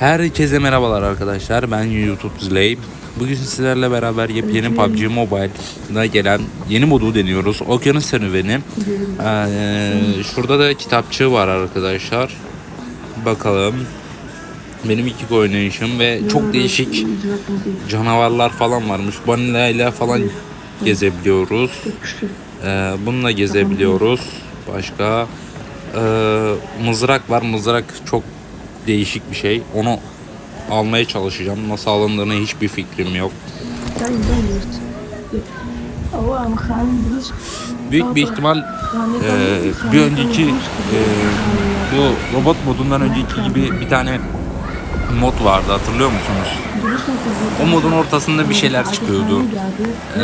Herkese merhabalar arkadaşlar. Ben YouTube Zley. Bugün sizlerle beraber yepyeni PUBG Mobile'da gelen yeni modu deniyoruz. Okyanus serüveni. Ee, şurada da kitapçığı var arkadaşlar. Bakalım. Benim ilk oynayışım ve çok değişik canavarlar falan varmış. Vanilla ile falan gezebiliyoruz. Ee, bununla gezebiliyoruz. Başka ee, mızrak var. Mızrak çok değişik bir şey. Onu almaya çalışacağım. Nasıl alındığını hiçbir fikrim yok. Büyük bir ihtimal ee, bir önceki ee, bu robot modundan önceki gibi bir tane mod vardı hatırlıyor musunuz? O modun ortasında bir şeyler çıkıyordu. Ee,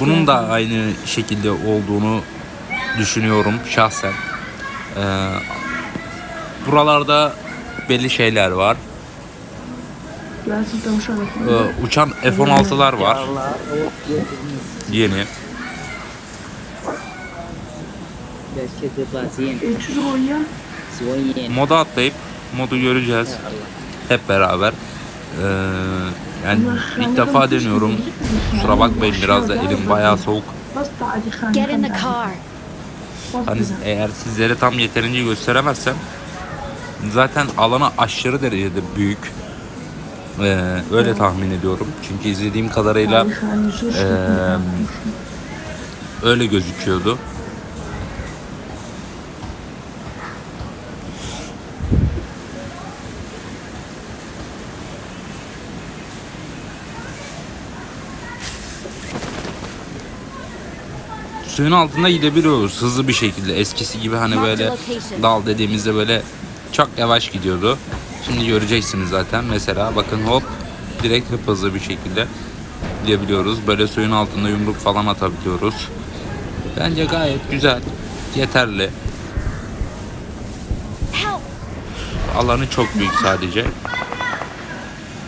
bunun da aynı şekilde olduğunu düşünüyorum şahsen. Ee, buralarda belli şeyler var. Ee, uçan F-16'lar var. Yeni. Gerçekte bazı Svoyen. Moda atlayıp modu göreceğiz. Hep beraber. Ee, yani ilk defa deniyorum. Kusura bakmayın biraz da elim bayağı soğuk. Get in the car. Hani eğer sizlere tam yeterince gösteremezsem zaten alana aşırı derecede büyük. Ee, öyle tahmin ediyorum. Çünkü izlediğim kadarıyla eee, öyle gözüküyordu. Suyun altında gidebiliyoruz hızlı bir şekilde. Eskisi gibi hani böyle dal dediğimizde böyle çok yavaş gidiyordu. Şimdi göreceksiniz zaten. Mesela bakın hop direkt hıp hızlı bir şekilde gidebiliyoruz. Böyle suyun altında yumruk falan atabiliyoruz. Bence gayet güzel. Yeterli. Alanı çok büyük sadece.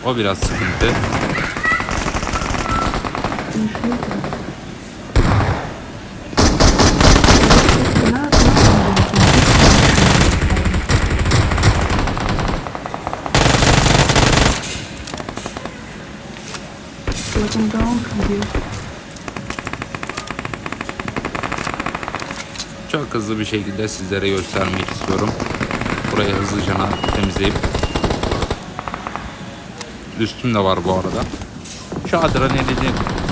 O biraz sıkıntı. Çok hızlı bir şekilde sizlere göstermek istiyorum. Burayı hızlıca temizleyip Üstüm de var bu arada. Şu adrenalini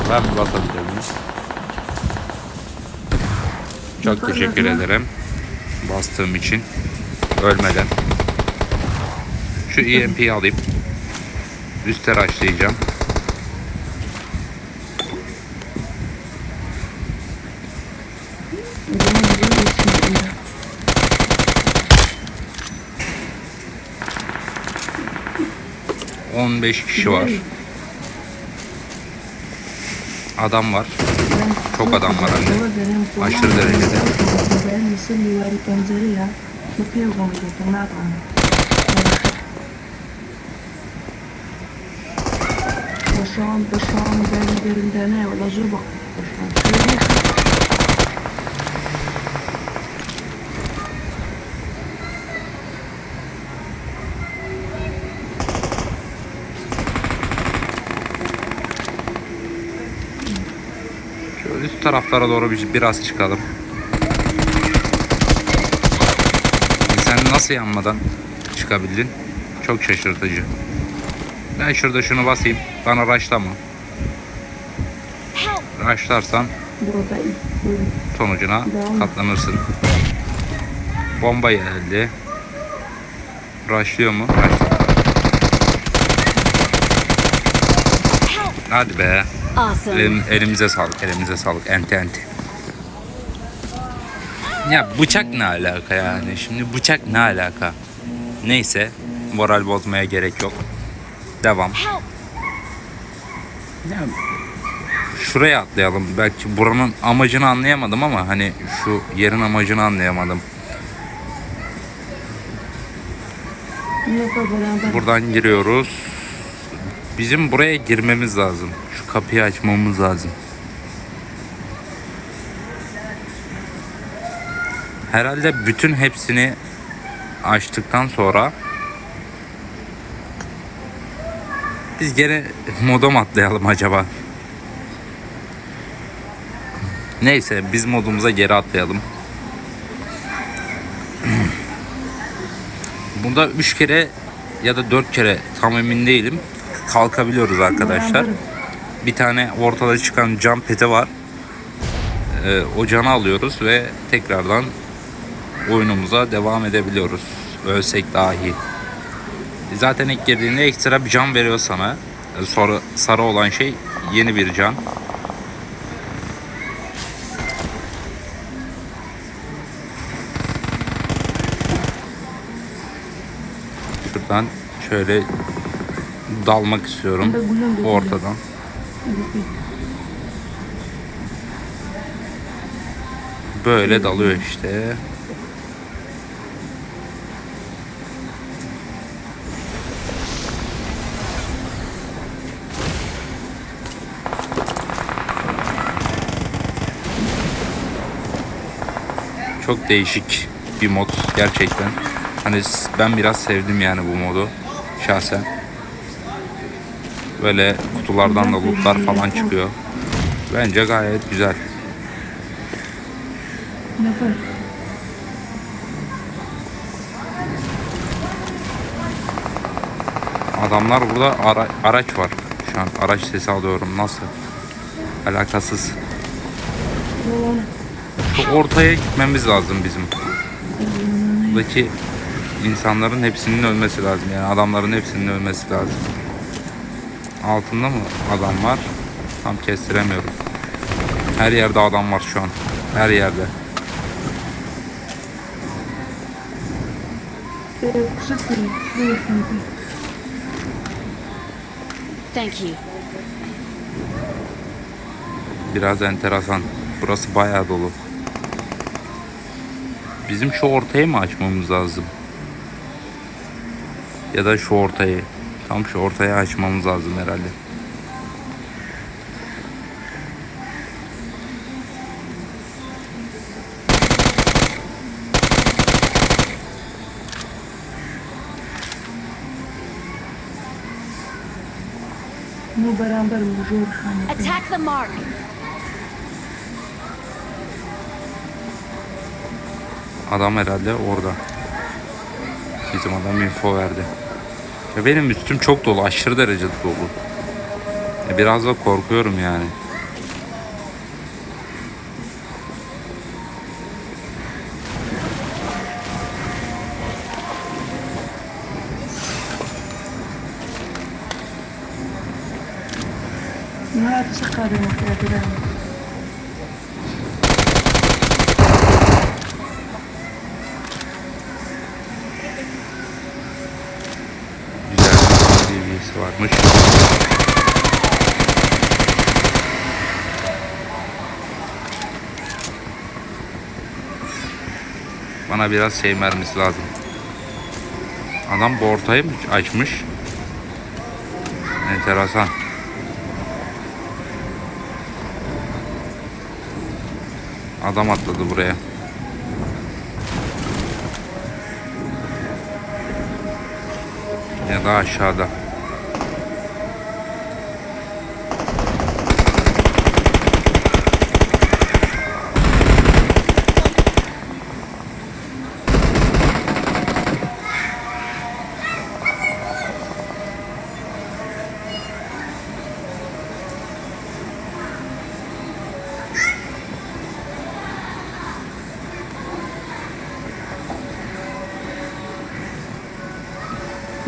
ben bir basabilir miyim? Çok teşekkür ederim. Bastığım için. Ölmeden. Şu EMP'yi alayım. Üste açlayacağım. 15 kişi var. Adam var. Çok adam var anne. Aşırı derecede. Başağım, başağım, ben derinden ne olacak bak. Şöyle üst taraflara doğru bir, biraz çıkalım. Sen nasıl yanmadan çıkabildin? Çok şaşırtıcı. Ben şurada şunu basayım. Bana raşlama. Raşlarsan sonucuna katlanırsın. Bomba geldi. Raşlıyor mu? Raşlıyor. Hadi be. Awesome. Elim, elimize sağlık, elimize sağlık. Ente ente. Ya bıçak ne alaka yani? Şimdi bıçak ne alaka? Neyse, moral bozmaya gerek yok. Devam. Ya, şuraya atlayalım. Belki buranın amacını anlayamadım ama hani şu yerin amacını anlayamadım. Buradan giriyoruz. Bizim buraya girmemiz lazım. Kapıyı açmamız lazım. Herhalde bütün hepsini açtıktan sonra Biz gene moda atlayalım acaba? Neyse biz modumuza geri atlayalım. Bunda 3 kere ya da 4 kere tam emin değilim. Kalkabiliyoruz arkadaşlar. Bir tane ortada çıkan cam peti var. Ee, o canı alıyoruz ve tekrardan oyunumuza devam edebiliyoruz. Ölsek dahi. Zaten ilk girdiğinde ekstra bir can veriyor sana. Ee, Sonra sarı olan şey yeni bir can. Şuradan şöyle dalmak istiyorum ortadan. Böyle dalıyor işte. Çok değişik bir mod gerçekten. Hani ben biraz sevdim yani bu modu şahsen. Böyle kutulardan da lootlar falan çıkıyor. Bence gayet güzel. Adamlar burada ara- araç var. Şu an araç sesi alıyorum. Nasıl? Alakasız. Şu ortaya gitmemiz lazım bizim. Buradaki insanların hepsinin ölmesi lazım. Yani adamların hepsinin ölmesi lazım. Altında mı adam var? Tam kestiremiyorum. Her yerde adam var şu an. Her yerde. Thank you. Biraz enteresan. Burası bayağı dolu. Bizim şu ortayı mı açmamız lazım? Ya da şu ortayı. Tam şu ortayı açmamız lazım herhalde. Beraber vurur hani. Attack the mark. Adam herhalde orada. Bizim adam info verdi. Benim üstüm çok dolu. Aşırı derecede dolu. Biraz da korkuyorum yani. Bana biraz şey mermisi lazım. Adam bu ortayı mı açmış? Enteresan. Adam atladı buraya. Ya da aşağıda.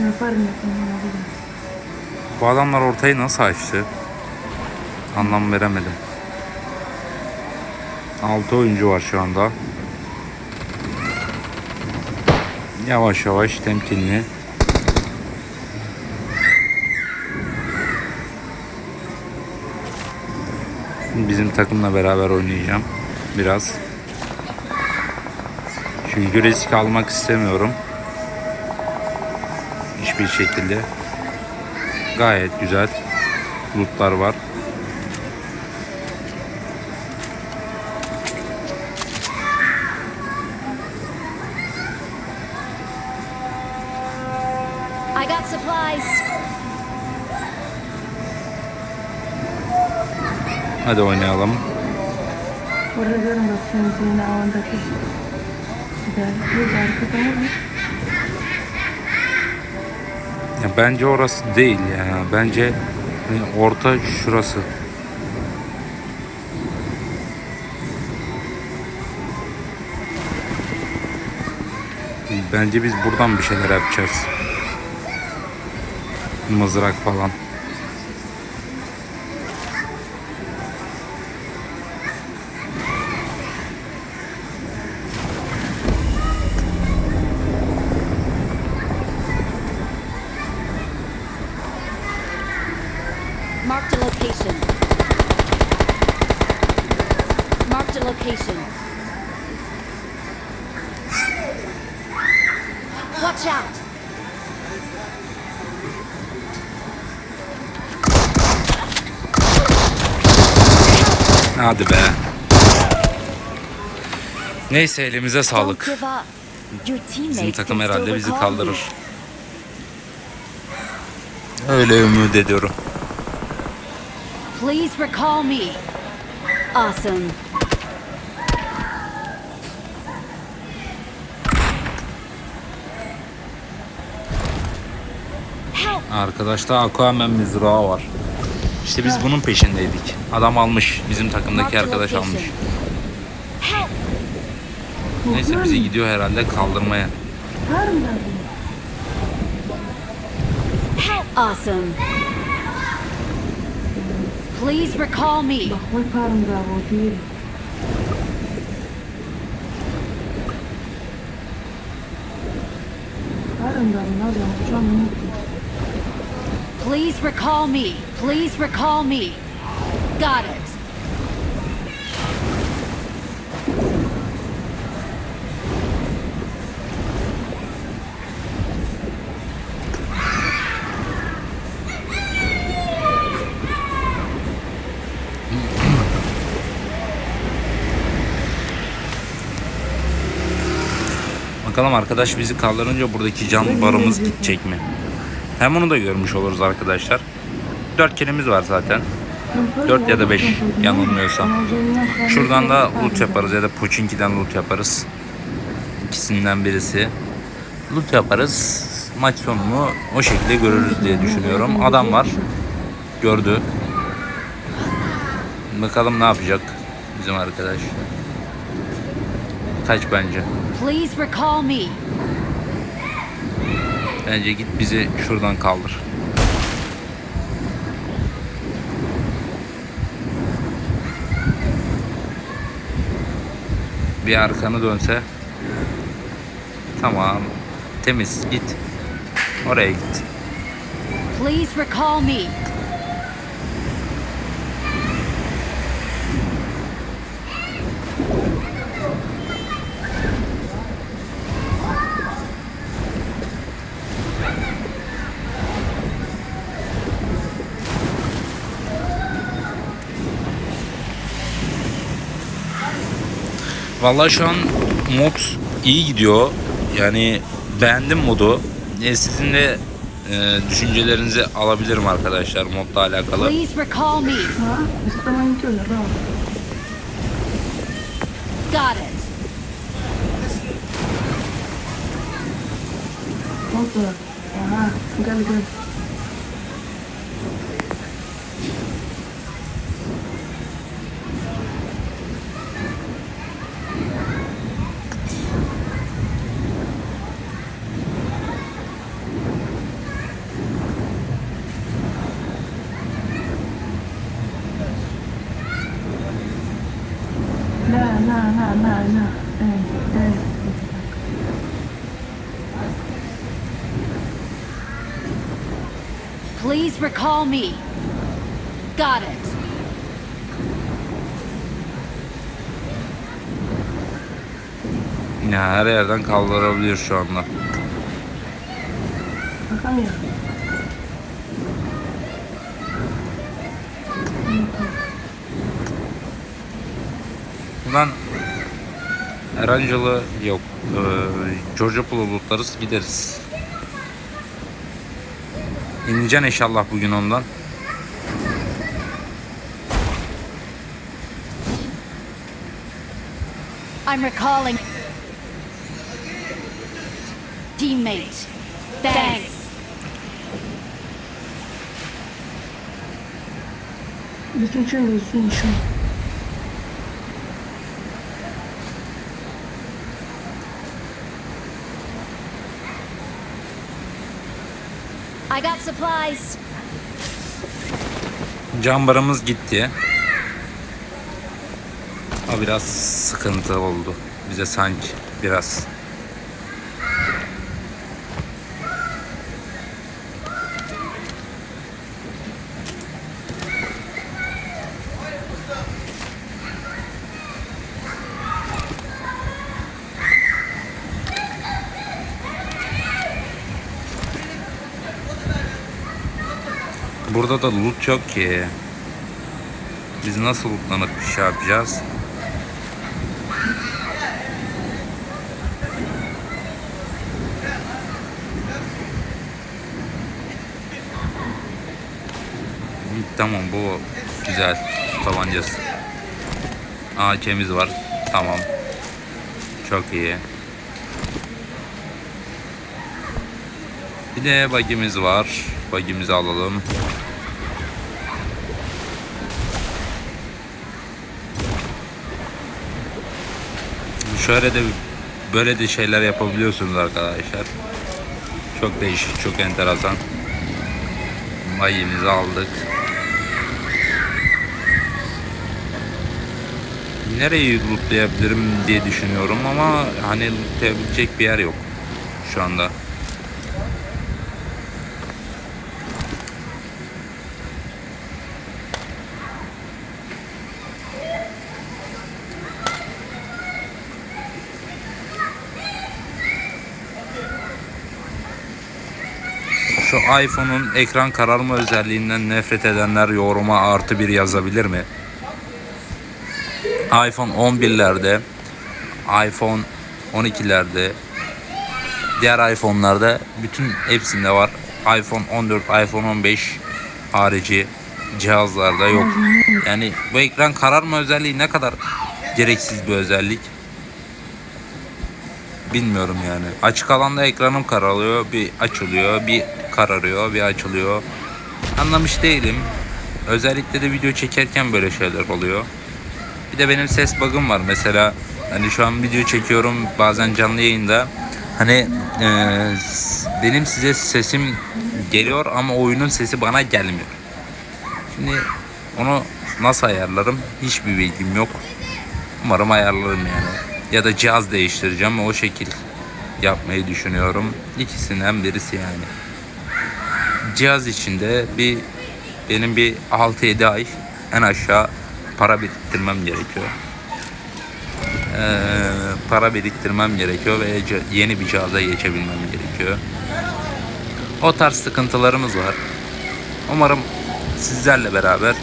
yapsın yaparım yakından. Bu adamlar ortayı nasıl açtı? Anlam veremedim. 6 oyuncu var şu anda. Yavaş yavaş temkinli. Bizim takımla beraber oynayacağım biraz. Çünkü risk almak istemiyorum hiçbir şekilde gayet güzel bulutlar var. I got supplies. Hadi oynayalım. Burada görün bak şimdi yine avandaki. Güzel. Bir arkada mı? Ya bence orası değil ya. Bence hani orta şurası. Bence biz buradan bir şeyler yapacağız. Mızrak falan. Hadi be. Neyse elimize sağlık. Bizim takım herhalde bizi kaldırır. Öyle ümit ediyorum. Please recall me. Awesome. Arkadaşta Aquaman mızrağı var. İşte biz bunun peşindeydik. Adam almış. Bizim takımdaki arkadaş almış. Neyse bizi gidiyor herhalde kaldırmaya. Awesome. Please recall me. Please recall me. Please recall me. Got it. Bakalım arkadaş bizi kaldırınca buradaki can barımız gidecek mi? Hem onu da görmüş oluruz arkadaşlar. Dört kilimiz var zaten. 4 ya da 5 yanılmıyorsam. Şuradan da loot yaparız ya da Pochinki'den loot yaparız. İkisinden birisi. Loot yaparız. Maç sonunu o şekilde görürüz diye düşünüyorum. Adam var. Gördü. Bakalım ne yapacak bizim arkadaş. Kaç bence. Please recall me. Bence git bizi şuradan kaldır. Bir arkanı dönse. Tamam. Temiz. Git. Oraya git. Please recall me. Vallahi şu an mod iyi gidiyor. Yani beğendim modu. E, sizin de e, düşüncelerinizi alabilirim arkadaşlar modla alakalı. Got it. Aha. Gel gel. Recall me. Got it. Ya her yerden kaldırabiliyor şu anda. Ya. Buradan Erancıl'ı yok. Ee, Georgiapol'u lootlarız gideriz. İneceksin inşallah bugün ondan. I'm recalling teammate. Thanks. Bütün şey olsun. I got supplies. Cambarımız gitti. O biraz sıkıntı oldu. Bize sanki biraz. Burada da loot yok ki. Biz nasıl lootlanıp bir şey yapacağız? Tamam bu güzel tabancası. AK'miz var. Tamam. Çok iyi. Bir de bagimiz var. Bagimizi alalım. Şöyle de böyle de şeyler yapabiliyorsunuz arkadaşlar. Çok değişik, çok enteresan. Mayımızı aldık. Nereyi lootlayabilirim diye düşünüyorum ama hani lootlayabilecek bir yer yok şu anda. Şu iPhone'un ekran kararma özelliğinden nefret edenler yoruma artı bir yazabilir mi? iPhone 11'lerde, iPhone 12'lerde, diğer iPhone'larda bütün hepsinde var. iPhone 14, iPhone 15 harici cihazlarda yok. Yani bu ekran kararma özelliği ne kadar gereksiz bir özellik. Bilmiyorum yani. Açık alanda ekranım kararıyor, bir açılıyor, bir kararıyor, bir açılıyor. Anlamış değilim. Özellikle de video çekerken böyle şeyler oluyor. Bir de benim ses bug'ım var mesela. Hani şu an video çekiyorum bazen canlı yayında. Hani s- benim size sesim geliyor ama oyunun sesi bana gelmiyor. Şimdi onu nasıl ayarlarım? Hiçbir bilgim yok. Umarım ayarlarım yani. Ya da cihaz değiştireceğim o şekil yapmayı düşünüyorum. İkisinden birisi yani. Cihaz içinde bir benim bir 6-7 ay en aşağı para biriktirmem gerekiyor. Ee, para biriktirmem gerekiyor ve yeni bir cihaza geçebilmem gerekiyor. O tarz sıkıntılarımız var. Umarım sizlerle beraber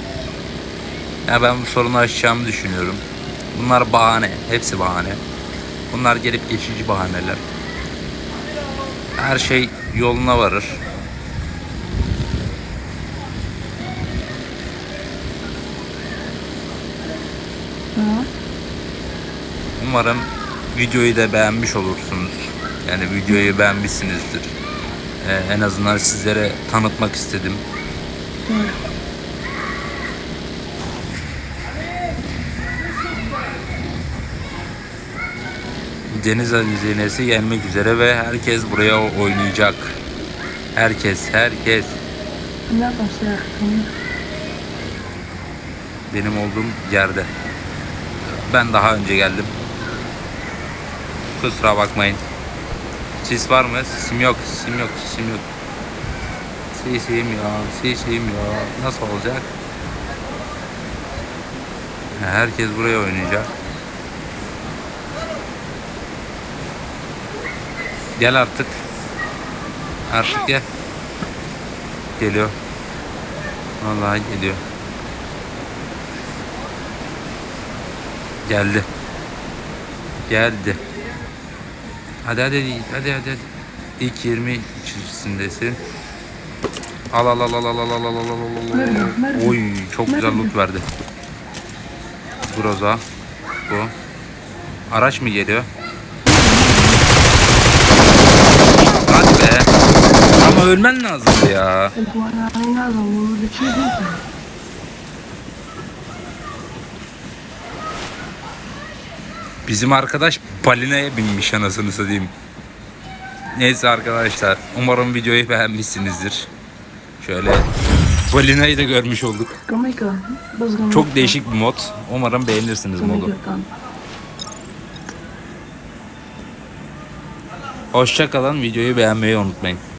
ya ben bu sorunu aşacağımı düşünüyorum. Bunlar bahane. Hepsi bahane. Bunlar gelip geçici bahaneler. Her şey yoluna varır. Umarım videoyu da beğenmiş olursunuz. Yani videoyu beğenmişsinizdir. Ee, en azından sizlere tanıtmak istedim. Deniz hazinesi gelmek üzere ve herkes buraya oynayacak. Herkes, herkes. Benim olduğum yerde. Ben daha önce geldim. Kusura bakmayın. Sis var mı? Sisim yok, sisim yok, sisim yok. Sisim yok, sisim yok. Nasıl olacak? Herkes buraya oynayacak. Gel artık. Artık gel. Geliyor. Vallahi geliyor. Geldi. Geldi. Hadi hadi hadi hadi hadi. İlk 20 içerisindesin. Al al al al al al al al al al al? Oy çok güzel loot verdi. Groza. Bu. Araç mı geliyor? Hadi be. Ama ölmen lazımdı ya. Bu arabayı lazım. Bunu da çizdim. Bizim arkadaş balinaya binmiş anasını satayım. Neyse arkadaşlar. Umarım videoyu beğenmişsinizdir. Şöyle balinayı da görmüş olduk. Çok değişik bir mod. Umarım beğenirsiniz modu. Hoşça kalın. Videoyu beğenmeyi unutmayın.